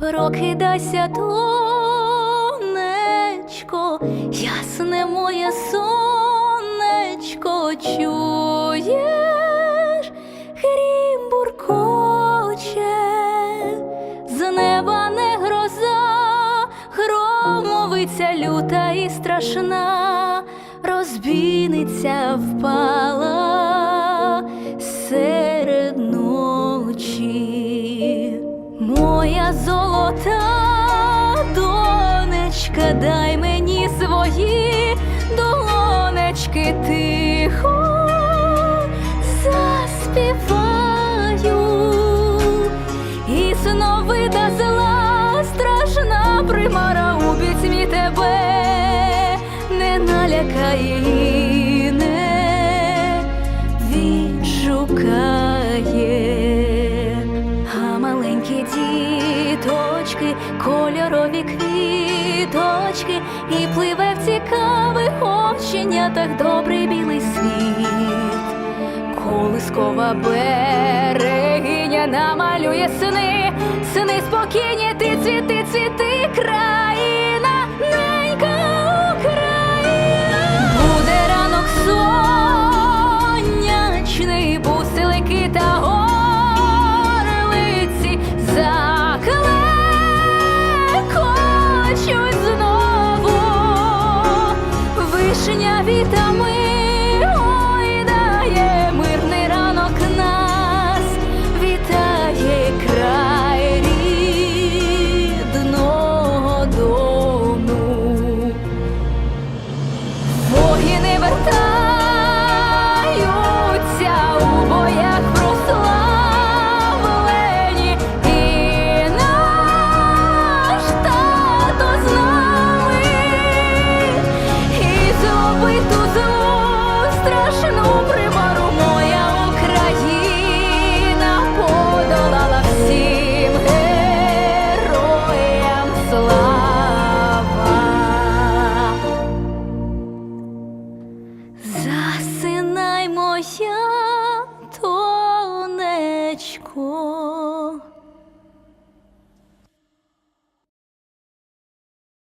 Прокидайся, донечко, ясне моє сонечко, чуєш, грім буркоче, з неба не гроза, громовиця люта і страшна, розбійниця впала Моя золота донечка, дай мені свої долонечки тихо заспіваю. І сновида зла страшна примара у пітьмі тебе не налякає діточки, кольорові квіточки, і пливе в цікавих оченятах добрий білий світ. Колискова берегиня намалює сни, сни спокійні, ти цвіти, цвіти, країна, вишня моя тонечко.